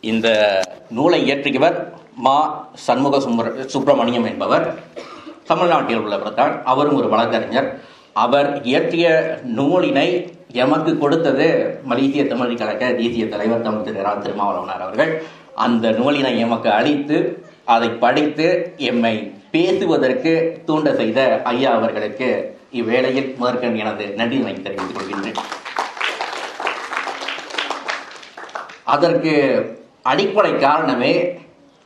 இந்த நூலை இயற்றியவர் மா சண்முக சுப்ர சுப்பிரமணியம் என்பவர். தமிழ்நாட்டில் உள்ளவர் தான் அவரும் ஒரு வழக்கறிஞர். அவர் இயற்றிய நூலினை எமக்கு கொடுத்தது மலேசிய தமிழ் கழக தேசிய தலைவர் தமிழ் திரு ரா திருமாவளவனார் அவர்கள். அந்த நூலினை எமக்கு அளித்து அதை படித்து எம்மை பேசுவதற்கு தூண்ட செய்த ஐயா அவர்களுக்கு இவ்வேளையில் முதற்கண் எனது நன்றியினை தெரிவித்துக் கொள்கின்றேன். அதற்கு அடிப்படை காரணமே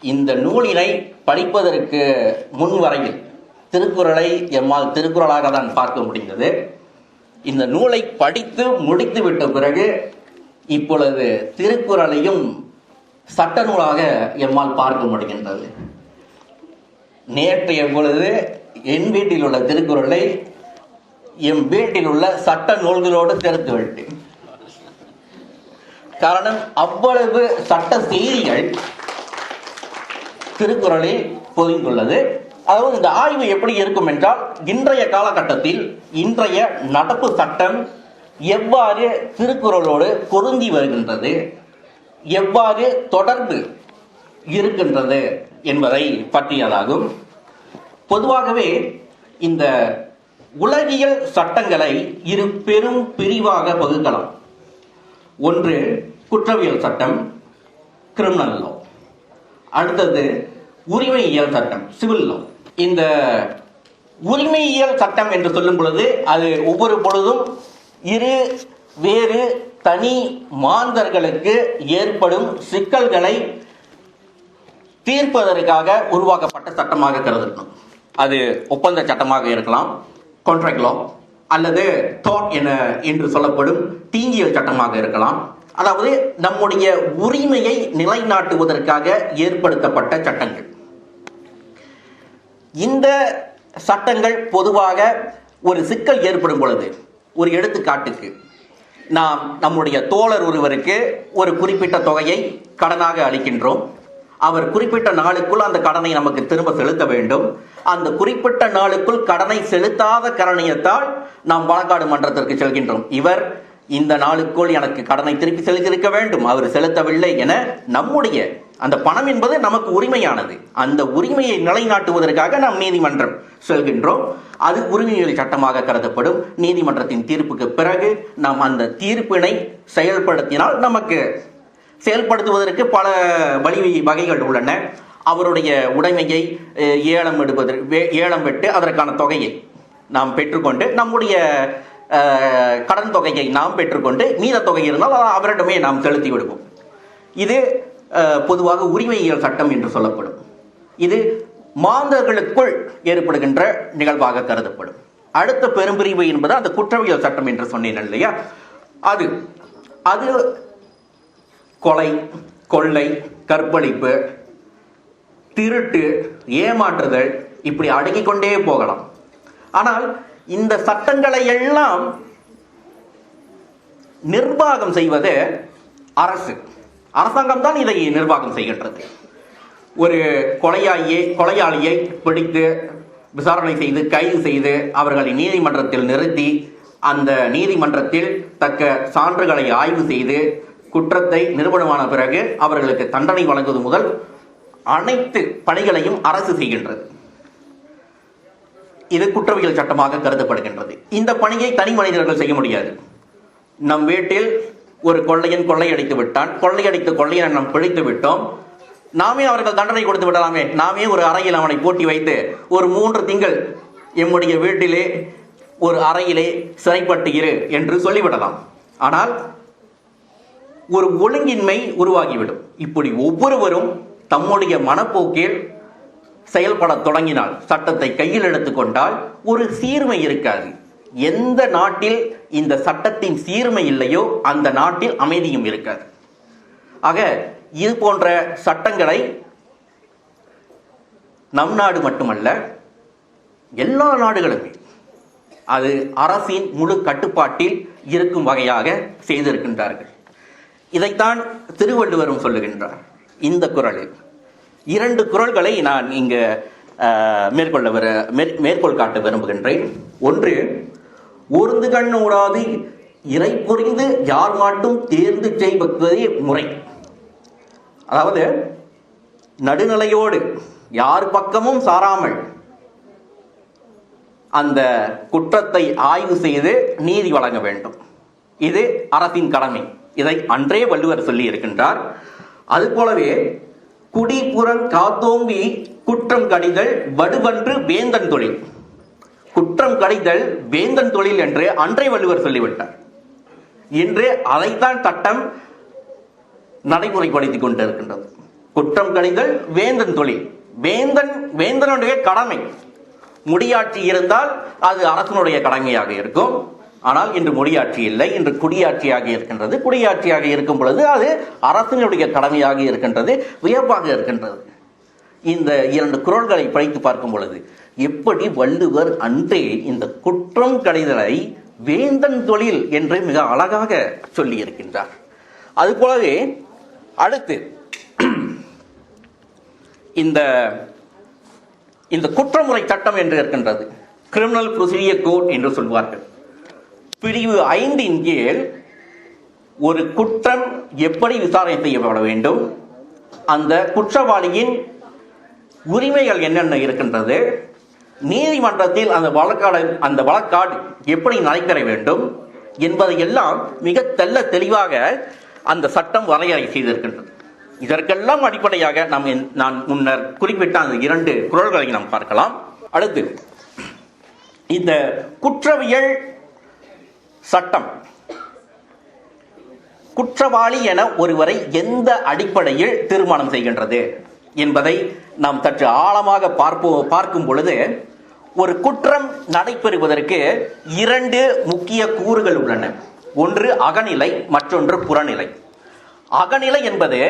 இந்த நூலினை படிப்பதற்கு முன்வரையில் திருக்குறளை எம்மால் திருக்குறளாக தான் பார்க்க முடிந்தது. இந்த நூலை படித்து முடித்து விட்ட பிறகு இப்பொழுது திருக்குறளையும் சட்ட நூலாக எம்மால் பார்க்க முடிகின்றது. நேற்றைய பொழுது என் வீட்டில் உள்ள திருக்குறளை என் வீட்டில் உள்ள சட்ட நூல்களோடு சேர்த்து விட்டேன். காரணம் அவ்வளவு சட்ட செய்திகள் திருக்குறளில் பொதிந்துள்ளது. அதாவது இந்த ஆய்வு எப்படி இருக்கும் என்றால் இன்றைய காலகட்டத்தில் இன்றைய நடப்பு சட்டம் எவ்வாறு திருக்குறளோடு பொருந்தி வருகின்றது எவ்வாறு தொடர்பு இருக்கின்றது என்பதை பற்றியதாகும். பொதுவாகவே இந்த உலகியல் சட்டங்களை இரு பெரும் பிரிவாக பகுக்கலாம். ஒன்று குற்றவியல் சட்டம் கிரிமினல் லோ அடுத்தது உரிமையியல் சட்டம் சிவில் லோ இந்த உரிமையியல் சட்டம் என்று சொல்லும் பொழுது அது ஒவ்வொரு பொழுதும் இரு வேறு தனி மாந்தர்களுக்கு ஏற்படும் சிக்கல்களை தீர்ப்பதற்காக உருவாக்கப்பட்ட சட்டமாக கருதணும் அது ஒப்பந்த சட்டமாக இருக்கலாம் கான்ட்ராக்ட் லா அல்லது தோட் என என்று சொல்லப்படும் தீங்கியல் சட்டமாக இருக்கலாம். அதாவது நம்முடைய உரிமையை நிலைநாட்டுவதற்காக ஏற்படுத்தப்பட்ட சட்டங்கள். இந்த சட்டங்கள் பொதுவாக ஒரு சிக்கல் ஏற்படும் பொழுது ஒரு எடுத்துக்காட்டுக்கு நாம் நம்முடைய தோழர் ஒருவருக்கு ஒரு குறிப்பிட்ட தொகையை கடனாக அளிக்கின்றோம். அவர் குறிப்பிட்ட நாளுக்குள் அந்த கடனை நமக்கு திரும்ப செலுத்த வேண்டும். அந்த குறிப்பிட்ட நாளுக்குள் கடனை செலுத்தாத காரணத்தால் நாம் வழக்காடு மன்றத்திற்கு செல்கின்றோம். இவர் இந்த நாளுக்குள் எனக்கு கடனை திருப்பி செலுத்தியிருக்க வேண்டும். அவர் செலுத்தவில்லை என நம்முடைய அந்த பணம் என்பது நமக்கு உரிமையானது. அந்த உரிமையை நிலைநாட்டுவதற்காக நாம் நீதிமன்றம் செல்கின்றோம். அது உரிமைகள் சட்டமாக கருதப்படும். நீதிமன்றத்தின் தீர்ப்புக்கு பிறகு நாம் அந்த தீர்ப்பினை செயல்படுத்தினால் நமக்கு செயல்படுத்துவதற்கு பல வழி வகைகள் உள்ளன. அவருடைய உடைமையை ஏலம் எடுப்பதற்கு வே- ஏலம் விட்டு அதற்கான தொகையை நாம் பெற்றுக்கொண்டு நம்முடைய கடன் தொகையை நாம் பெற்றுக்கொண்டு மீத தொகை இருந்தால் அதை அவரிடமே நாம் செலுத்தி விடுவோம். இது பொதுவாக உரிமையியல் சட்டம் என்று சொல்லப்படும். இது மாந்தர்களுக்குள் ஏற்படுகின்ற நிகழ்வாக கருதப்படும். அடுத்த பெரும்பிரிவு என்பது அந்த குற்றவியல் சட்டம் என்று சொன்னேன் இல்லையா? அது அது கொலை கொள்ளை கற்பழிப்பு திருட்டு ஏமாற்றுதல் இப்படி அடுக்கிக்கொண்டே போகலாம். ஆனால் இந்த சட்டங்களை எல்லாம் நிர்வாகம் செய்வது அரசு. அரசாங்கம் தான் இதை நிர்வாகம் செய்கின்றது. ஒரு கொலையாளியை கொலையாளியை பிடித்து விசாரணை செய்து கைது செய்து அவர்களை நீதிமன்றத்தில் நிறுத்தி அந்த நீதிமன்றத்தில் தக்க சான்றுகளை ஆய்வு செய்து குற்றத்தை நிறுவனமான பிறகு அவர்களுக்கு தண்டனை வழங்குவது முதல் அனைத்து பணிகளையும் அரசு செய்கின்றது. இது குற்றவியல் சட்டமாக கருதப்படுகின்றது. இந்த பணியை தனி மனிதர்கள் செய்ய முடியாது. நம் வீட்டில் ஒரு கொள்ளையன் கொள்ளையடித்து விட்டான். கொள்ளையடித்த கொள்ளையனை நாம் பிழைத்து விட்டோம். நாமே அவர்கள் தண்டனை கொடுத்து விடலாமே. நாமே ஒரு அறையில் அவனை பூட்டி வைத்து ஒரு மூன்று திங்கள் எம்முடைய வீட்டிலே ஒரு அறையிலே சிறைப்பட்டு இரு என்று சொல்லிவிடலாம். ஆனால் ஒரு ஒழுங்கின்மை உருவாகிவிடும். இப்படி ஒவ்வொருவரும் தம்முடைய மனப்போக்கில் செயல்படத் தொடங்கினால் சட்டத்தை கையில் எடுத்துக்கொண்டால் ஒரு சீர்மை இருக்காது. எந்த நாட்டில் இந்த சட்டத்தின் சீர்மை இல்லையோ அந்த நாட்டில் அமைதியும் இருக்காது. ஆக இது போன்ற சட்டங்களை நம் நாடு மட்டுமல்ல எல்லா நாடுகளுமே அது அரசின் முழு கட்டுப்பாட்டில் இருக்கும் வகையாக செய்திருக்கின்றார்கள். இதைத்தான் திருவள்ளுவரும் சொல்லுகின்றார். இந்த குறளில் இரண்டு குறள்களை நான் இங்கு மேற்கொள்ள வர மேற்- மேற்கோள் காட்ட விரும்புகின்றேன். ஒன்று ஒருந்து கண் ஓடாது இறை புரிந்து யார் மாட்டும் தேர்ந்து செய்வதே முறை. அதாவது நடுநிலையோடு யார் பக்கமும் சாராமல் அந்த குற்றத்தை ஆய்வு செய்து நீதி வழங்க வேண்டும். இது அரசின் கடமை. இதை அன்றே வள்ளுவர் சொல்லி இருக்கின்றார் அதுபோலவே குடிப்புறம் காத்தோம்பி குற்றம் கடிதல் வடுவன்று வேந்தன் தொழில். குற்றம் கடிதல் வேந்தன் தொழில் என்று அன்றை வள்ளுவர் சொல்லிவிட்டார். இன்று அதைத்தான் சட்டம் நடைமுறைப்படுத்திக் கொண்டிருக்கின்றது. குற்றம் கடிதல் வேந்தன் தொழில். வேந்தன் வேந்தனுடைய கடமை. முடியாட்சி இருந்தால் அது அரசனுடைய கடமையாக இருக்கும். ஆனால் இன்று முடியாட்சி இல்லை. இன்று குடியாட்சியாக இருக்கின்றது. குடியாட்சியாக இருக்கும் பொழுது அது அரசினுடைய கடமையாக இருக்கின்றது வியப்பாக இருக்கின்றது. இந்த இரண்டு குரல்களை படித்து பார்க்கும் பொழுது எப்படி வள்ளுவர் அன்றே இந்த குற்றம் கடிதலை வேந்தன் தொழில் என்று மிக அழகாக சொல்லி இருக்கின்றார் அதுபோலவே அடுத்து இந்த இந்த குற்றமுறை சட்டம் என்று இருக்கின்றது. கிரிமினல் ப்ரொசீஜர் கோட் என்று சொல்வார்கள். பிரிவு ஐந்தின் கீழ் ஒரு குற்றம் எப்படி விசாரணை செய்யப்பட வேண்டும்? அந்த குற்றவாளியின் உரிமைகள் என்னென்ன இருக்கின்றது? நீதிமன்றத்தில் அந்த வழக்காடு அந்த வழக்காடு எப்படி நடைபெற வேண்டும் என்பதை எல்லாம் மிக தெல்ல தெளிவாக அந்த சட்டம் வரையறை செய்திருக்கின்றது. இதற்கெல்லாம் அடிப்படையாக நாம் நான் முன்னர் குறிப்பிட்ட அந்த இரண்டு குரல்களை நாம் பார்க்கலாம். அடுத்து இந்த குற்றவியல் சட்டம். குற்றவாளி என ஒருவரை எந்த அடிப்படையில் தீர்மானம் செய்கின்றது என்பதை நாம் சற்று ஆழமாக பார்ப்போ பார்க்கும் பொழுது ஒரு குற்றம் நடைபெறுவதற்கு இரண்டு முக்கிய கூறுகள் உள்ளன. ஒன்று அகநிலை மற்றொன்று புறநிலை. அகநிலை என்பது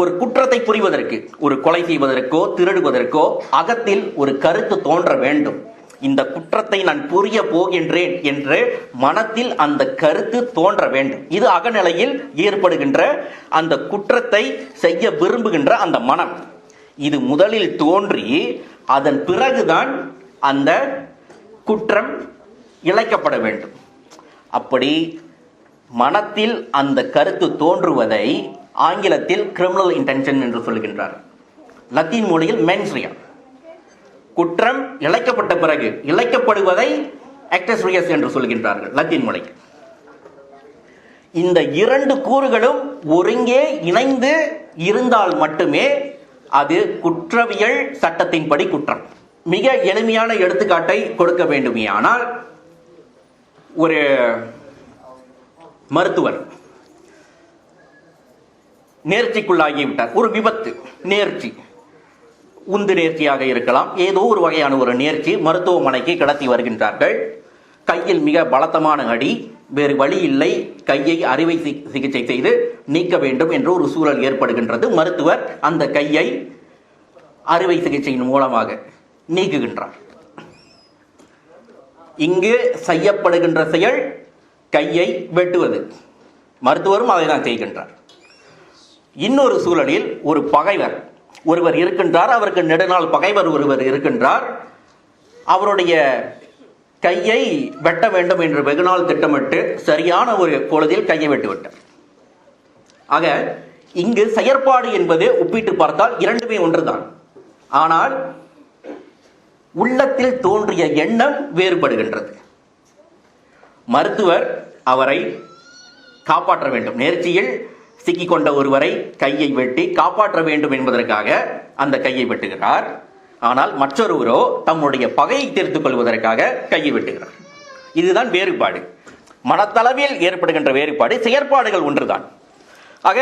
ஒரு குற்றத்தை புரிவதற்கு ஒரு கொலை செய்வதற்கோ திருடுவதற்கோ அகத்தில் ஒரு கருத்து தோன்ற வேண்டும். இந்த குற்றத்தை நான் புரிய போகின்றேன் என்று மனத்தில் அந்த கருத்து தோன்ற வேண்டும். இது அகநிலையில் ஏற்படுகின்ற அந்த குற்றத்தை செய்ய விரும்புகின்ற அந்த மனம். இது முதலில் தோன்றி அதன் பிறகுதான் அந்த குற்றம் இழைக்கப்பட வேண்டும். அப்படி மனத்தில் அந்த கருத்து தோன்றுவதை ஆங்கிலத்தில் கிரிமினல் இன்டென்ஷன் என்று சொல்கின்றார் லத்தீன் மொழியில் மென்ஸ்ரியா குற்றம் இழைக்கப்பட்ட பிறகு இழைக்கப்படுவதை ஆக்டஸ்ரியஸ் என்று சொல்கின்றார்கள் லத்தீன் மொழி இந்த இரண்டு கூறுகளும் ஒருங்கே இணைந்து இருந்தால் மட்டுமே அது குற்றவியல் சட்டத்தின்படி குற்றம். மிக எளிமையான எடுத்துக்காட்டை கொடுக்க வேண்டுமேயானால் ஒரு மருத்துவர் நேர்ச்சிக்குள்ளாகிவிட்டார் ஒரு விபத்து நேர்ச்சி உந்து நேர்ச்சியாக இருக்கலாம். ஏதோ ஒரு வகையான ஒரு நேர்ச்சி மருத்துவமனைக்கு கடத்தி வருகின்றார்கள். கையில் மிக பலத்தமான அடி வேறு வழி இல்லை. கையை அறுவை சிகிச்சை செய்து நீக்க வேண்டும் என்ற ஒரு சூழல் ஏற்படுகின்றது. மருத்துவர் அந்த கையை அறுவை சிகிச்சையின் மூலமாக நீக்குகின்றார். இங்கு செய்யப்படுகின்ற செயல் கையை வெட்டுவது. மருத்துவரும் அதை தான் செய்கின்றார். இன்னொரு சூழலில் ஒரு பகைவர் ஒருவர் இருக்கின்றார் அவருக்கு நெடுநாள் பகைவர் ஒருவர் இருக்கின்றார். அவருடைய கையை வெட்ட வேண்டும் என்று வெகுநாள் திட்டமிட்டு சரியான ஒரு பொழுதில் கையை வெட்டுவிட்டார். ஆக இங்கு செயற்பாடு என்பது ஒப்பிட்டு பார்த்தால் இரண்டுமே ஒன்றுதான். ஆனால் உள்ளத்தில் தோன்றிய எண்ணம் வேறுபடுகின்றது. மருத்துவர் அவரை காப்பாற்ற வேண்டும். நேர்ச்சியில் சிக்கிக்கொண்ட ஒருவரை கையை வெட்டி காப்பாற்ற வேண்டும் என்பதற்காக அந்த கையை வெட்டுகிறார். ஆனால் மற்றொருவரோ தம்முடைய பகையை தீர்த்துக் கொள்வதற்காக கையை வெட்டுகிறார். இதுதான் வேறுபாடு. மனத்தளவில் ஏற்படுகின்ற வேறுபாடு செயற்பாடுகள் ஒன்றுதான். ஆக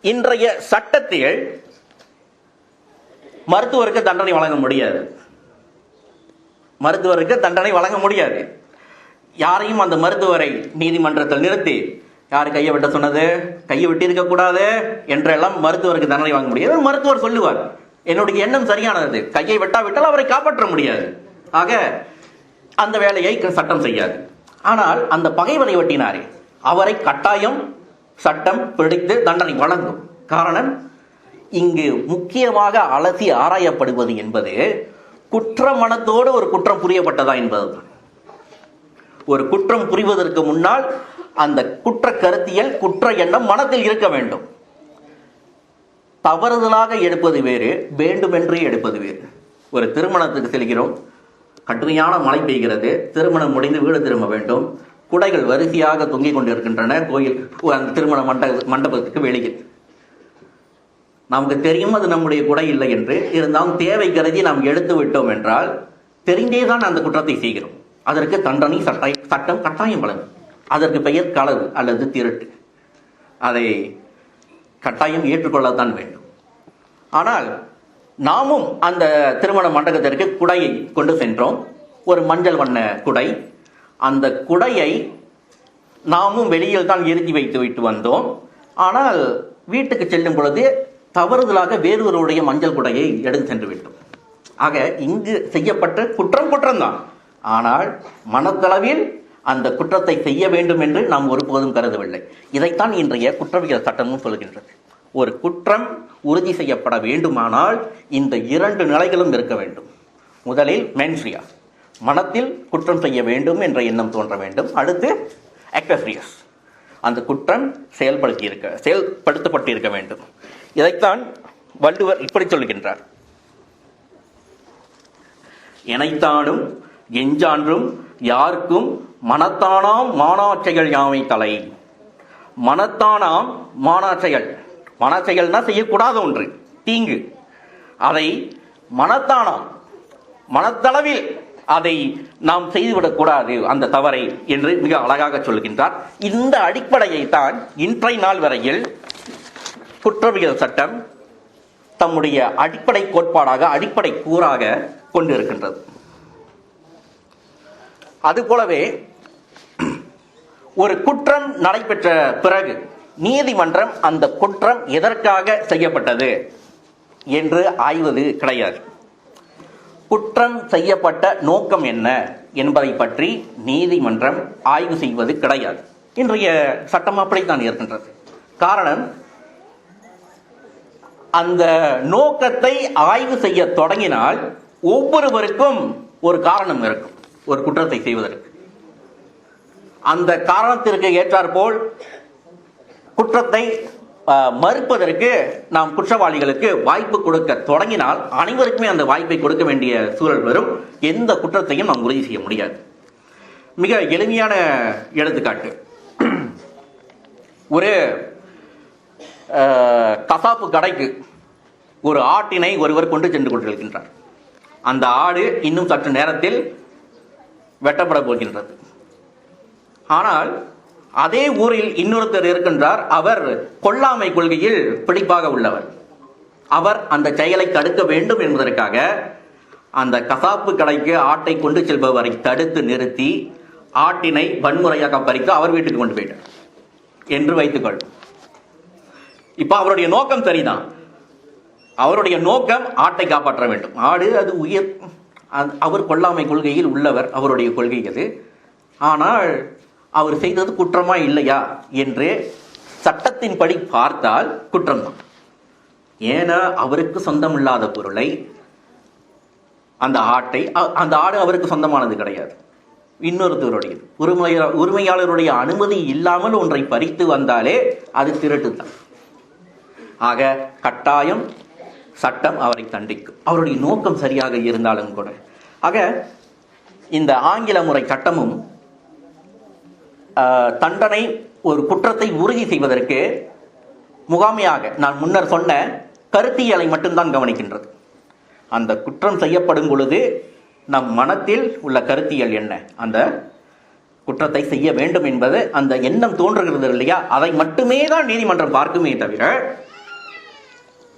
இன்றைய சட்டத்தில் மருத்துவருக்கு தண்டனை வழங்க முடியாது. மருத்துவருக்கு தண்டனை வழங்க முடியாது. யாரையும் அந்த மருத்துவரை நீதிமன்றத்தில் நிறுத்தி யார் கையை வெட்ட சொன்னது? கையை வெட்டியிருக்கக்கூடாது இருக்க கூடாது என்றெல்லாம் மருத்துவருக்கு தண்டனை வாங்க முடியாது. மருத்துவர் சொல்லுவார் என்னுடைய எண்ணம் சரியானது. கையை வெட்டாவிட்டால் அவரை காப்பாற்ற முடியாது. ஆக அந்த வேலையை க- சட்டம் செய்யாது. ஆனால் அந்த பகைவரை வெட்டினாரே. அவரை கட்டாயம் சட்டம் பிடித்து தண்டனை வழங்கும். காரணம் இங்கு முக்கியமாக அலசி ஆராயப்படுவது என்பது குற்ற மனத்தோடு ஒரு குற்றம் புரியப்பட்டதா என்பதுதான். ஒரு குற்றம் புரிவதற்கு முன்னால் அந்த குற்ற கருத்தியல் குற்ற எண்ணம் மனத்தில் இருக்க வேண்டும். தவறுதலாக எடுப்பது வேறு வேண்டுமென்றே எடுப்பது வேறு. ஒரு திருமணத்துக்கு செல்கிறோம். கடுமையான மழை பெய்கிறது. திருமணம் முடிந்து வீடு திரும்ப வேண்டும். குடைகள் வரிசையாக தொங்கிக் கொண்டிருக்கின்றன. கோயில் அந்த திருமண மண்டப மண்டபத்துக்கு வெளியில். நமக்கு தெரியும் அது நம்முடைய குடை இல்லை என்று. இருந்தாலும் தேவை கருதி நாம் எடுத்து விட்டோம் என்றால் தெரிந்தே தான் அந்த குற்றத்தை செய்கிறோம். அதற்கு தண்டனை சட்டை சட்டம் கட்டாயம் வழங்கும் அதற்கு பெயர் களவு அல்லது திருட்டு. அதை கட்டாயம் ஏற்றுக்கொள்ளத்தான் வேண்டும். ஆனால் நாமும் அந்த திருமண மண்டபத்திற்கு குடையை கொண்டு சென்றோம். ஒரு மஞ்சள் வண்ண குடை. அந்த குடையை நாமும் வெளியில் தான் இறுதி வைத்து விட்டு வந்தோம். ஆனால் வீட்டுக்கு செல்லும் பொழுது தவறுதலாக வேறொருவருடைய மஞ்சள் குடையை எடுத்து சென்று விட்டோம். ஆக இங்கு செய்யப்பட்ட குற்றம் குற்றம்தான். ஆனால் மனத்தளவில் அந்த குற்றத்தை செய்ய வேண்டும் என்று நாம் ஒருபோதும் கருதவில்லை. இதைத்தான் இன்றைய குற்றவியல் சட்டமும் சொல்கின்றது ஒரு குற்றம் உறுதி செய்யப்பட வேண்டுமானால் இந்த இரண்டு நிலைகளும் இருக்க வேண்டும். முதலில் மென்ஃப்ரியா மனத்தில் குற்றம் செய்ய வேண்டும் என்ற எண்ணம் தோன்ற வேண்டும். அடுத்து அக்வஃப்ரியஸ் அந்த குற்றம் செயல்படுத்தி இருக்க செயல்படுத்தப்பட்டிருக்க வேண்டும். இதைத்தான் வள்ளுவர் இப்படி சொல்கின்றார் எனைத்தானும் எஞ்சான்றும் யாருக்கும் மனத்தானாம் மானாட்சைகள் யாமை தலை. மனத்தானாம் மானாட்சைகள். மனாட்சைகள்னா செய்யக்கூடாத ஒன்று தீங்கு. அதை மனத்தானாம் மனத்தளவில் அதை நாம் செய்துவிடக்கூடாது அந்த தவறை என்று மிக அழகாக சொல்கின்றார். இந்த அடிப்படையை தான் இன்றைய நாள் வரையில் குற்றவியல் சட்டம் தம்முடைய அடிப்படை கோட்பாடாக அடிப்படை கூறாக கொண்டிருக்கின்றது. அதுபோலவே ஒரு குற்றம் நடைபெற்ற பிறகு நீதிமன்றம் அந்த குற்றம் எதற்காக செய்யப்பட்டது என்று ஆய்வது கிடையாது. குற்றம் செய்யப்பட்ட நோக்கம் என்ன என்பதை பற்றி நீதிமன்றம் ஆய்வு செய்வது கிடையாது. இன்றைய சட்டம் அப்படித்தான் இருக்கின்றது. காரணம் அந்த நோக்கத்தை ஆய்வு செய்ய தொடங்கினால் ஒவ்வொருவருக்கும் ஒரு காரணம் இருக்கும். ஒரு குற்றத்தை செய்வதற்கு. அந்த காரணத்திற்கு ஏற்றாற்போல் குற்றத்தை மறுப்பதற்கு நாம் குற்றவாளிகளுக்கு வாய்ப்பு கொடுக்க தொடங்கினால் அனைவருக்குமே அந்த வாய்ப்பை கொடுக்க வேண்டிய சூழல் வரும். எந்த குற்றத்தையும் நாம் உறுதி செய்ய முடியாது. மிக எளிமையான எடுத்துக்காட்டு. ஒரு கசாப்பு கடைக்கு ஒரு ஆட்டினை ஒருவர் கொண்டு சென்று கொண்டிருக்கின்றார். அந்த ஆடு இன்னும் சற்று நேரத்தில் வெட்டப்பட போகின்றது. ஆனால் அதே ஊரில் இன்னொருத்தர் இருக்கின்றார். அவர் கொல்லாமை கொள்கையில் பிடிப்பாக உள்ளவர். அவர் அந்த செயலை தடுக்க வேண்டும் என்பதற்காக அந்த கசாப்பு கடைக்கு ஆட்டை கொண்டு செல்பவரை தடுத்து நிறுத்தி ஆட்டினை வன்முறையாக பறித்து அவர் வீட்டுக்கு கொண்டு போயிட்டார் என்று வைத்துக்கொள் இப்ப அவருடைய நோக்கம் சரிதான். அவருடைய நோக்கம் ஆட்டை காப்பாற்ற வேண்டும். ஆடு அது உயர். அவர் கொல்லாமை கொள்கையில் உள்ளவர் அவருடைய கொள்கை அது ஆனால் அவர் செய்தது குற்றமா இல்லையா என்று சட்டத்தின்படி பார்த்தால் குற்றம்தான். ஏன்னா அவருக்கு சொந்தமில்லாத பொருளை அந்த ஆட்டை அ- அந்த ஆடு அவருக்கு சொந்தமானது கிடையாது. இன்னொருத்தருடையது. உரிமையா உரிமையாளருடைய அனுமதி இல்லாமல் ஒன்றை பறித்து வந்தாலே அது திருட்டு தான் ஆக கட்டாயம் சட்டம் அவரை தண்டிக்கும். அவருடைய நோக்கம் சரியாக இருந்தாலும் கூட. ஆக இந்த ஆங்கில முறை சட்டமும் தண்டனை ஒரு குற்றத்தை உறுதி செய்வதற்கு முகாமையாக நான் முன்னர் சொன்ன கருத்தியலை மட்டும்தான் கவனிக்கின்றது. அந்த குற்றம் செய்யப்படும் பொழுது நம் மனத்தில் உள்ள கருத்தியல் என்ன? அந்த குற்றத்தை செய்ய வேண்டும் என்பது அந்த எண்ணம் தோன்றுகிறது இல்லையா அதை மட்டுமே தான் நீதிமன்றம் பார்க்குமே தவிர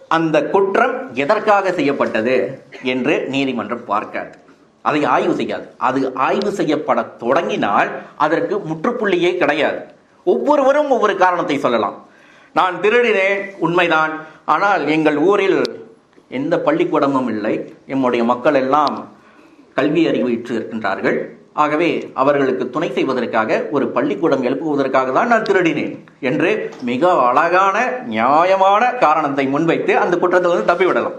அந்த குற்றம் எதற்காக செய்யப்பட்டது என்று நீதிமன்றம் பார்க்காது. அதை ஆய்வு செய்யாது. அது ஆய்வு செய்யப்பட தொடங்கினால் அதற்கு முற்றுப்புள்ளியே கிடையாது. ஒவ்வொருவரும் ஒவ்வொரு காரணத்தை சொல்லலாம். நான் திருடினேன் உண்மைதான். ஆனால் எங்கள் ஊரில் எந்த பள்ளிக்கூடமும் இல்லை. எம்முடைய மக்கள் எல்லாம் கல்வி அறிவிற்று இருக்கின்றார்கள். ஆகவே அவர்களுக்கு துணை செய்வதற்காக ஒரு பள்ளிக்கூடம் எழுப்புவதற்காக தான் நான் திருடினேன் என்று மிக அழகான நியாயமான காரணத்தை முன்வைத்து அந்த குற்றத்திலிருந்து தப்பிவிடலாம்.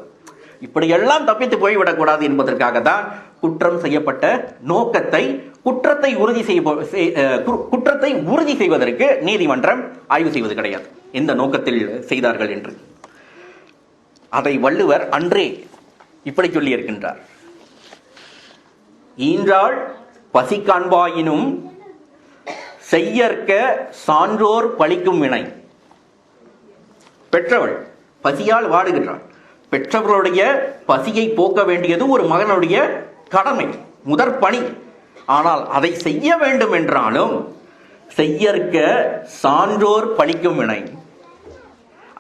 இப்படியெல்லாம் தப்பித்து போய்விடக்கூடாது என்பதற்காக தான் குற்றம் செய்யப்பட்ட நோக்கத்தை குற்றத்தை உறுதி செய்ய செய்- குற்றத்தை உறுதி செய்வதற்கு நீதிமன்றம் ஆய்வு செய்வது கிடையாது. எந்த நோக்கத்தில் செய்தார்கள் என்று. அதை வள்ளுவர் அன்றே இப்படி சொல்லியிருக்கின்றார். ஈன்றாள் பசி காண்பாயினும் செய்யற்க சான்றோர் பழிக்கும் வினை. பெற்றவள் பசியால் வாடுகின்றாள். பெற்றவர்களுடைய பசியை போக்க வேண்டியது ஒரு மகனுடைய கடமை முதற் பணி. ஆனால் அதை செய்ய வேண்டும் என்றாலும் செய்யற்க சான்றோர் பழிக்கும் வினை.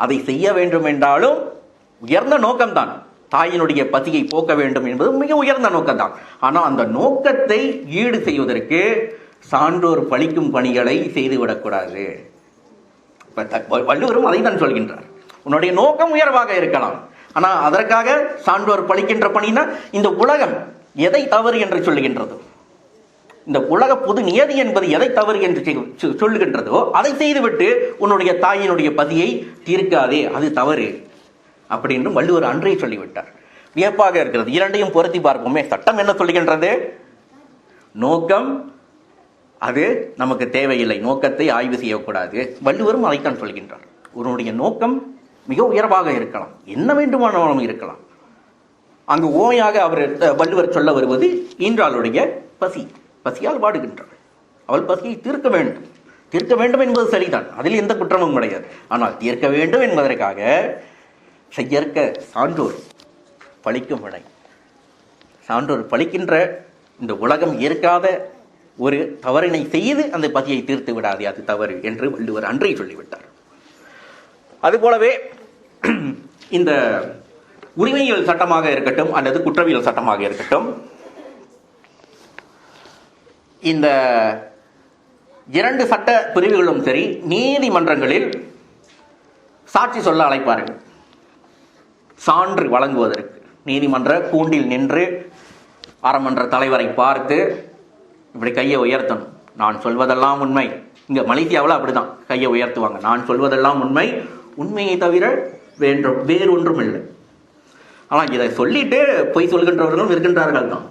அதை செய்ய வேண்டும் என்றாலும் உயர்ந்த நோக்கம்தான். தாயினுடைய பசியை போக்க வேண்டும் என்பது மிக உயர்ந்த நோக்கம் தான் ஆனால் அந்த நோக்கத்தை ஈடு செய்வதற்கு சான்றோர் பழிக்கும் பணிகளை செய்துவிடக்கூடாது. த- வள்ளுவரும் அதை தான் சொல்கின்றார். உன்னுடைய நோக்கம் உயர்வாக இருக்கலாம். ஆனால் அதற்காக சான்றோர் பழிக்கின்ற பணினா இந்த உலகம் எதை தவறு என்று சொல்லுகின்றது இந்த உலக பொது நியதி என்பது எதை தவறு என்று சொல்லுகின்றதோ அதை செய்துவிட்டு உன்னுடைய தாயினுடைய பதியை தீர்க்காதே. அது தவறு. அப்படின்னு வள்ளுவர் அன்றே சொல்லிவிட்டார். வியப்பாக இருக்கிறது. இரண்டையும் பொருத்தி பார்ப்போமே. சட்டம் என்ன சொல்லுகின்றது? நோக்கம் அது நமக்கு தேவையில்லை. நோக்கத்தை ஆய்வு செய்யக்கூடாது. வள்ளுவரும் அதைத்தான் சொல்கின்றார். உன்னுடைய நோக்கம் மிக உயர்வாக இருக்கலாம். என்ன வேண்டுமானாலும் இருக்கலாம். அங்கு ஓமையாக அவர் வள்ளுவர் சொல்ல வருவது ஈன்றாளுடைய பசி. பசியால் வாடுகின்றாள் அவள் பசியை தீர்க்க வேண்டும். தீர்க்க வேண்டும் என்பது சரிதான் அதில் எந்த குற்றமும் கிடையாது. ஆனால் தீர்க்க வேண்டும் என்பதற்காக செய்யற்க சான்றோர் பழிக்கும் வினை. சான்றோர் பழிக்கின்ற இந்த உலகம் ஏற்காத ஒரு தவறினை செய்து அந்த பதியை தீர்த்து விடாதே அது தவறு என்று வள்ளுவர் அன்றே சொல்லிவிட்டார். அதுபோலவே இந்த உரிமையியல் சட்டமாக இருக்கட்டும் அல்லது குற்றவியல் சட்டமாக இருக்கட்டும் இந்த இரண்டு சட்ட பிரிவுகளும் சரி நீதிமன்றங்களில் சாட்சி சொல்ல அழைப்பார்கள். சான்று வழங்குவதற்கு. நீதிமன்ற கூண்டில் நின்று அறமன்ற தலைவரை பார்த்து இப்படி கையை உயர்த்தணும். நான் சொல்வதெல்லாம் உண்மை. இங்க மலேசியாவில் அப்படிதான். கையை உயர்த்துவாங்க. நான் சொல்வதெல்லாம் உண்மை. உண்மையை தவிர வேறு வேறு ஒன்றும் இல்லை ஆனால் இதை சொல்லிட்டு பொய் சொல்கின்றவர்களும் இருக்கின்றார்கள் தான்.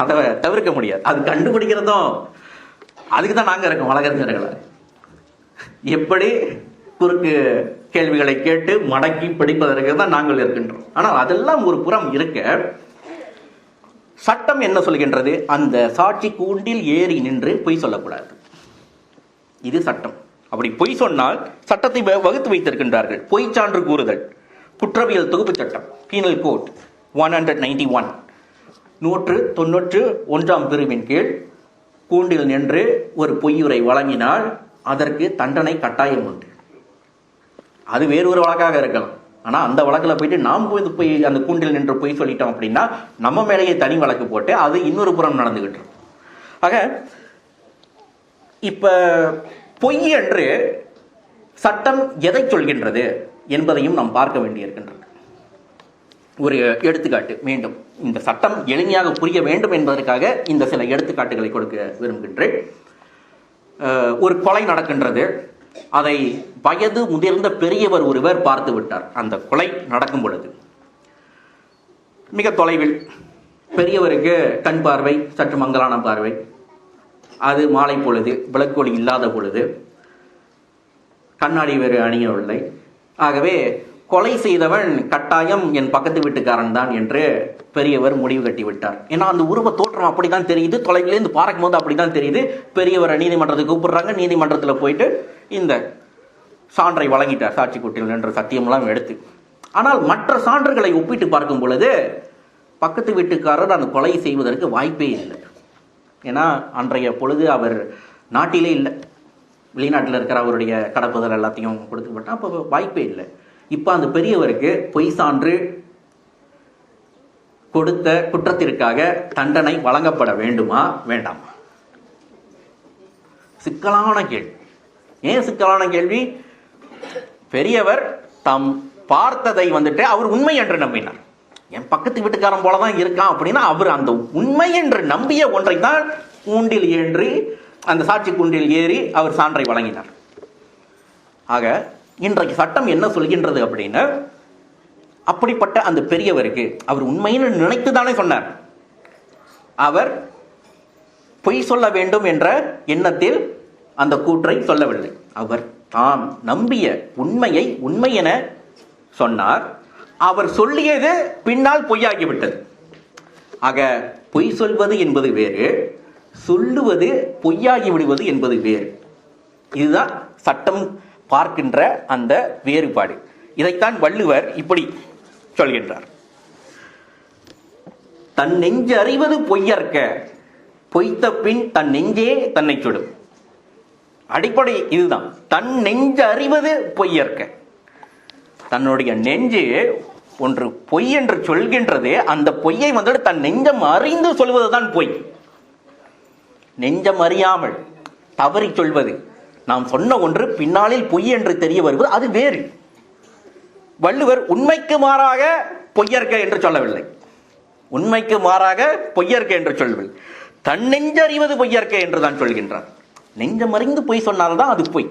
அதை தவிர்க்க முடியாது. அது கண்டுபிடிக்கிறதும் அதுக்கு தான் நாங்கள் இருக்கோம் வழக்கறிஞர்களை எப்படி குறுக்கு கேள்விகளை கேட்டு மடக்கி பிடிப்பதற்கு தான் நாங்கள் இருக்கின்றோம். ஆனால் அதெல்லாம் ஒரு புறம் இருக்க சட்டம் என்ன சொல்கின்றது? அந்த சாட்சி கூண்டில் ஏறி நின்று பொய் சொல்லக்கூடாது. இது சட்டம். அப்படி பொய் சொன்னால் சட்டத்தை வ- வகுத்து வைத்திருக்கின்றார்கள். பொய் சான்று கூறுதல். குற்றவியல் தொகுப்பு சட்டம். Penal code one hundred ninety one நூற்று தொன்னூற்று ஒன்றாம் பிரிவின் கீழ் கூண்டில் நின்று ஒரு பொய்யுரை வழங்கினால் அதற்கு தண்டனை கட்டாயம் உண்டு. அது வேறு ஒரு வழக்காக இருக்கலாம். ஆனால் அந்த வழக்கில் போயிட்டு நாம் போய் போய் அந்த கூண்டில் நின்று பொய் சொல்லிட்டோம் அப்படின்னா நம்ம மேலேயே தனி வழக்கு போட்டு அது இன்னொரு புறம் நடந்துகிட்டு இருக்கும். ஆக இப்போ பொய் என்று சட்டம் எதை சொல்கின்றது என்பதையும் நாம் பார்க்க வேண்டியிருக்கின்றது. ஒரு எடுத்துக்காட்டு மீண்டும். இந்த சட்டம் எளிமையாக புரிய வேண்டும் என்பதற்காக இந்த சில எடுத்துக்காட்டுகளை கொடுக்க விரும்புகின்றேன். ஒரு கொலை நடக்கின்றது. அதை வயது முதிர்ந்த பெரியவர் ஒருவர் பார்த்து விட்டார். அந்த கொலை நடக்கும் பொழுது. மிக தொலைவில் பெரியவருக்கு கண் பார்வை சற்று மங்கலான பார்வை. அது மாலை பொழுது விளக்கொலி இல்லாத பொழுது. கண்ணாடி வேறு அணியவில்லை. ஆகவே கொலை செய்தவன் கட்டாயம் என் பக்கத்து வீட்டுக்காரன் தான் என்று பெரியவர் முடிவு கட்டி விட்டார். ஏன்னா அந்த உருவ தோற்றம் அப்படித்தான் தெரியுது. தொலைவிலேருந்து பார்க்கும் போது அப்படிதான் தெரியுது. பெரியவரை நீதிமன்றத்துக்கு கூப்பிடுறாங்க. நீதிமன்றத்தில் போயிட்டு இந்த சான்றை வழங்கிட்டார் சாட்சி கூட்டில் என்ற சத்தியமெல்லாம் எடுத்து. ஆனால் மற்ற சான்றுகளை ஒப்பிட்டு பார்க்கும் பொழுது பக்கத்து வீட்டுக்காரர் அந்த கொலை செய்வதற்கு வாய்ப்பே இல்லை. ஏன்னா அன்றைய பொழுது அவர் நாட்டிலே இல்லை. வெளிநாட்டில் இருக்கிற அவருடைய கடப்புதல் எல்லாத்தையும் கொடுத்து அப்போ வாய்ப்பே இல்லை. இப்போ அந்த பெரியவருக்கு பொய் சான்று கொடுத்த குற்றத்திற்காக தண்டனை வழங்கப்பட வேண்டுமா? வேண்டாமா? சிக்கலான கேள்வி. ஏன் சிக்கலான கேள்வி. பெரியவர் தம் பார்த்ததை வந்துட்டு அவர் உண்மை என்று நம்பினார். என் பக்கத்து வீட்டுக்காரன் போல தான் இருக்கான் அப்படின்னா அவர் அந்த உண்மை என்று நம்பிய ஒன்றை தான் கூண்டில் ஏன்றி அந்த சாட்சி கூண்டில் ஏறி அவர் சான்றை வழங்கினார். ஆக இன்றைக்கு சட்டம் என்ன சொல்கின்றது அப்படின்னு அப்படிப்பட்ட அந்த பெரியவருக்கு அவர் உண்மைன்னு நினைத்து தானே சொன்னார். அவர் பொய் சொல்ல வேண்டும் என்ற எண்ணத்தில் அந்த கூற்றை சொல்லவில்லை. அவர் தாம் நம்பிய உண்மையை உண்மை என சொன்னார். அவர் சொல்லியது பின்னால் பொய்யாகிவிட்டது. ஆக பொய் சொல்வது என்பது வேறு சொல்லுவது பொய்யாகி விடுவது என்பது வேறு. இதுதான் சட்டம் பார்க்கின்ற அந்த வேறுபாடு. இதைத்தான் வள்ளுவர் இப்படி சொல்கின்றார். தன் நெஞ்சு அறிவது பொய்யற்க பொய்த்த பின் தன் நெஞ்சே தன்னை சுடும். அடிப்படை இதுதான். தன் நெஞ்சு அறிவது பொய்யற்க தன்னுடைய நெஞ்சு ஒன்று பொய் என்று சொல்கின்றது அந்த பொய்யை வந்துட்டு தன் நெஞ்சம் அறிந்து சொல்வதுதான் பொய். நெஞ்சம் அறியாமல் தவறி சொல்வது. நாம் சொன்ன ஒன்று பின்னாளில் பொய் என்று தெரிய வருவது அது வேறு. வள்ளுவர் உண்மைக்கு மாறாக பொய்யற்க என்று சொல்லவில்லை. உண்மைக்கு மாறாக பொய்யற்க என்று சொல்லவில்லை. தன் நெஞ்சறிவது பொய்யற்க என்று தான் சொல்கின்றார். நெஞ்சம் மறைந்து பொய் சொன்னால்தான் அது பொய்.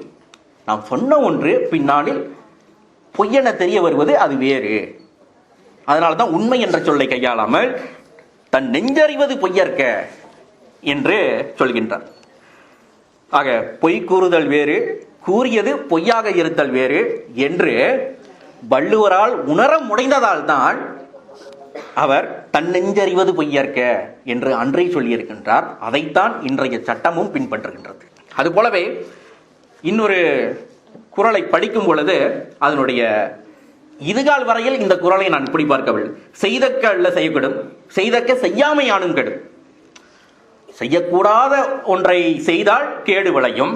நாம் சொன்ன ஒன்று பின்னாளில் பொய்யென தெரிய வருவது அது வேறு. அதனால தான் உண்மை என்ற சொல்லை கையாளாமல் தன் நெஞ்சறிவது பொய்யற்க என்று சொல்கின்றார். ஆக பொய் கூறுதல் வேறு கூறியது பொய்யாக இருத்தல் வேறு என்று வள்ளுவரால் உணர முடைந்ததால் தான் அவர் தன் நெஞ்சறிவது பொய்யற்க என்று அன்றே சொல்லியிருக்கின்றார். அதைத்தான் இன்றைய சட்டமும் பின்பற்றுகின்றது. அதுபோலவே இன்னொரு குறளை படிக்கும் பொழுது அதனுடைய இதுகால் வரையில் இந்த குறளை நான் இப்படி பார்க்கவில்லை. செய்தக்க அல்ல செய்யக்கூடும் செய்தக்க செய்யாமையானும் கெடும். செய்யக்கூடாத ஒன்றை செய்தால் கேடு விளையும்.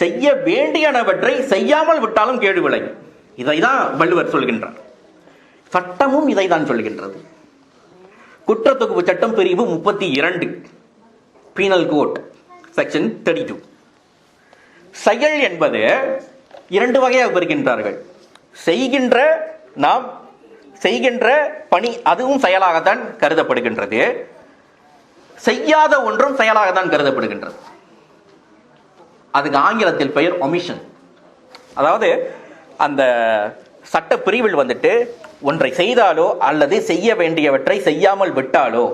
செய்ய வேண்டியனவற்றை செய்யாமல் விட்டாலும் கேடு விளையும். இதை தான் வள்ளுவர் சொல்கின்றார். சட்டமும் இதை தான் சொல்கின்றது. குற்றத்தொகுப்பு சட்டம் பிரிவு முப்பத்தி இரண்டு penal code. Section thirty two செயல் என்பது இரண்டு வகையாக பிரிக்கின்றார்கள் செய்கின்ற நாம் செய்கின்ற பணி அதுவும் செயலாகத்தான் கருதப்படுகின்றது. செய்யாத ஒன்றும் செயலாகத்தான் கருதப்படுகின்றது. அதுக்கு ஆங்கிலத்தில் பெயர் ஒமிஷன் அதாவது அந்த சட்ட பிரிவில் வந்துட்டு ஒன்றை செய்தாலோ அல்லது செய்ய வேண்டியவற்றை செய்யாமல் விட்டாலோ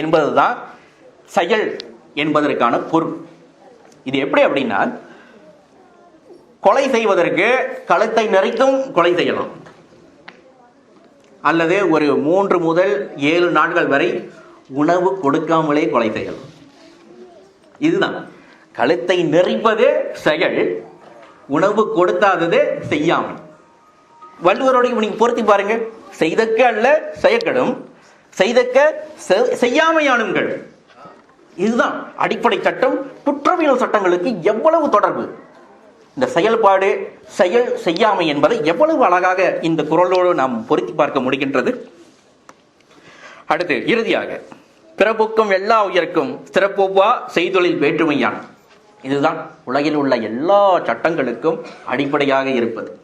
என்பதுதான் செயல் என்பதற்கான பொருள். இது எப்படி அப்படின்னா கொலை செய்வதற்கு கழுத்தை நிறைத்தும் கொலை செய்யலாம். அல்லது ஒரு மூன்று முதல் ஏழு நாட்கள் வரை உணவு கொடுக்காமலே கொலை செய்யலாம். இதுதான். கழுத்தை நெறிப்பது செயல் உணவு கொடுத்தாதது செய்யாமல் வள்ளுவரோட நீங்க பொருத்தி பாருங்க செய்தக்க அல்ல செயக்கடும் செய்தக்க செ- செய்யாமையானுங்கள். இதுதான் அடிப்படை சட்டம். குற்றவியல் சட்டங்களுக்கு எவ்வளவு தொடர்பு? இந்த செயல்பாடு செயல் செய்யாமை என்பதை எவ்வளவு அழகாக இந்த குரலோடு நாம் பொருத்தி பார்க்க முடிகின்றது. அடுத்து இறுதியாக பிறப்புக்கும் எல்லா உயர்க்கும் சிறப்புவா செய்தொழில் வேற்றுமையான். இதுதான் உலகில் உள்ள எல்லா சட்டங்களுக்கும் அடிப்படையாக இருப்பது.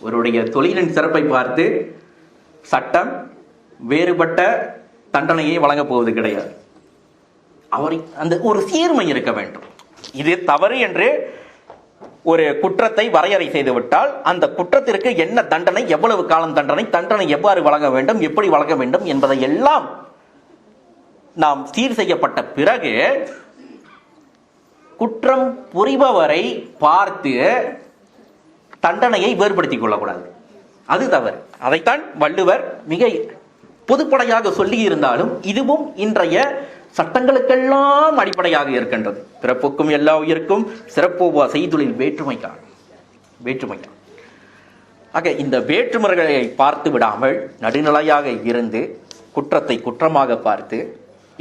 ஒருடைய தொழிலின் சிறப்பை பார்த்து சட்டம் வேறுபட்ட தண்டனையை வழங்கப் போவது கிடையாது. அவரை அந்த ஒரு சீர்மை இருக்க வேண்டும். இது தவறு என்று ஒரு குற்றத்தை வரையறை செய்துவிட்டால் அந்த குற்றத்திற்கு என்ன தண்டனை எவ்வளவு காலம் தண்டனை தண்டனை எவ்வாறு வழங்க வேண்டும் எப்படி வழங்க வேண்டும் என்பதை எல்லாம் நாம் சீர் செய்யப்பட்ட பிறகு குற்றம் புரிபவரை பார்த்து தண்டனையை வேறுபடுத்திக் கொள்ளக்கூடாது. அது தவறு. அதைத்தான் வள்ளுவர் மிக பொதுப்படையாக சொல்லி இருந்தாலும் இதுவும் இன்றைய சட்டங்களுக்கெல்லாம் அடிப்படையாக இருக்கின்றது. பிறப்புக்கும் எல்லா உயிருக்கும் சிறப்பு செய்தொழில் வேற்றுமைக்கான் வேற்றுமைக்கான் ஆக இந்த வேற்றுமுறைகளை பார்த்து விடாமல் நடுநிலையாக இருந்து குற்றத்தை குற்றமாக பார்த்து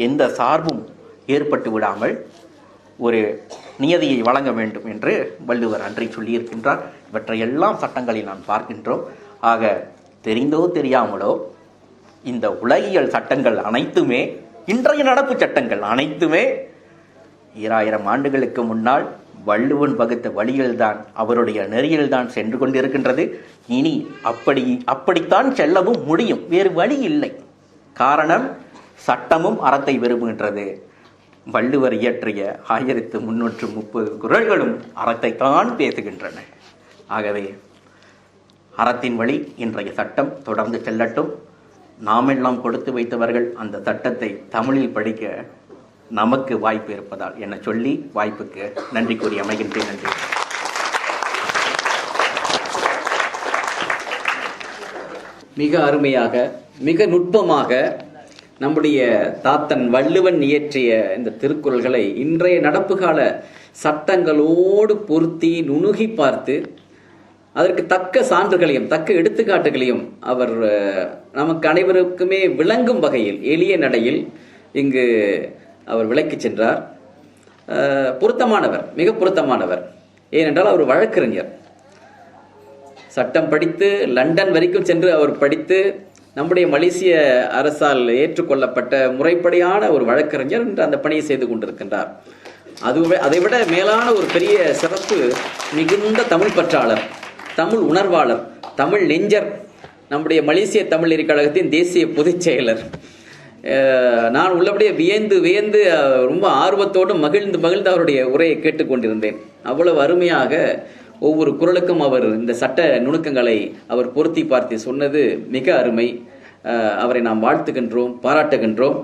எந்த சார்பும் ஏற்பட்டு விடாமல் ஒரு நியதியை வழங்க வேண்டும் என்று வள்ளுவர் அன்றை சொல்லியிருக்கின்றார். இவற்றையெல்லாம் சட்டங்களை நாம் பார்க்கின்றோம். ஆக தெரிந்தோ தெரியாமலோ இந்த உலகியல் சட்டங்கள் அனைத்துமே இன்றைய நடப்பு சட்டங்கள் அனைத்துமே ஈராயிரம் ஆண்டுகளுக்கு முன்னால் வள்ளுவன் வகுத்த வழியில்தான் அவருடைய நெறியில்தான் சென்று கொண்டிருக்கின்றது. இனி அப்படி அப்படித்தான் செல்லவும் முடியும். வேறு வழி இல்லை. காரணம் சட்டமும் அறத்தை விரும்புகின்றது. வள்ளுவர் இயற்றிய ஆயிரத்து முன்னூற்று முப்பது குரல்களும் அறத்தைத்தான் பேசுகின்றன. ஆகவே அறத்தின் வழி இன்றைய சட்டம் தொடர்ந்து செல்லட்டும். நாமெல்லாம் கொடுத்து வைத்தவர்கள் அந்த சட்டத்தை தமிழில் படிக்க நமக்கு வாய்ப்பு இருப்பதால் என சொல்லி வாய்ப்புக்கு நன்றி கூறி அமைகின்றேன். நன்றி. மிக அருமையாக மிக நுட்பமாக நம்முடைய தாத்தன் வள்ளுவன் இயற்றிய இந்த திருக்குறள்களை இன்றைய நடப்பு கால சட்டங்களோடு பொருத்தி நுணுகி பார்த்து அதற்கு தக்க சான்றுகளையும் தக்க எடுத்துக்காட்டுகளையும் அவர் நமக்கு அனைவருக்குமே விளங்கும் வகையில் எளிய நடையில் இங்கு அவர் விளக்கிச் சென்றார். பொருத்தமானவர் மிக பொருத்தமானவர். ஏனென்றால் அவர் வழக்கறிஞர். சட்டம் படித்து லண்டன் வரைக்கும் சென்று அவர் படித்து நம்முடைய மலேசிய அரசால் ஏற்றுக்கொள்ளப்பட்ட முறைப்படியான ஒரு வழக்கறிஞர் என்று அந்த பணியை செய்து கொண்டிருக்கின்றார். அதுவே அதைவிட மேலான ஒரு பெரிய சிறப்பு மிகுந்த தமிழ் பற்றாளர். தமிழ் உணர்வாளர் தமிழ் நெஞ்சர் நம்முடைய மலேசிய தமிழ் கழகத்தின் தேசிய பொதுச் செயலர். நான் உள்ளபடியே வியந்து வியந்து ரொம்ப ஆர்வத்தோடு மகிழ்ந்து மகிழ்ந்து அவருடைய உரையை கேட்டுக்கொண்டிருந்தேன் அவ்வளவு அருமையாக ஒவ்வொரு குரலுக்கும் அவர் இந்த சட்ட நுணுக்கங்களை அவர் பொருத்தி பார்த்து சொன்னது மிக அருமை. அவரை நாம் வாழ்த்துகின்றோம் பாராட்டுகின்றோம்.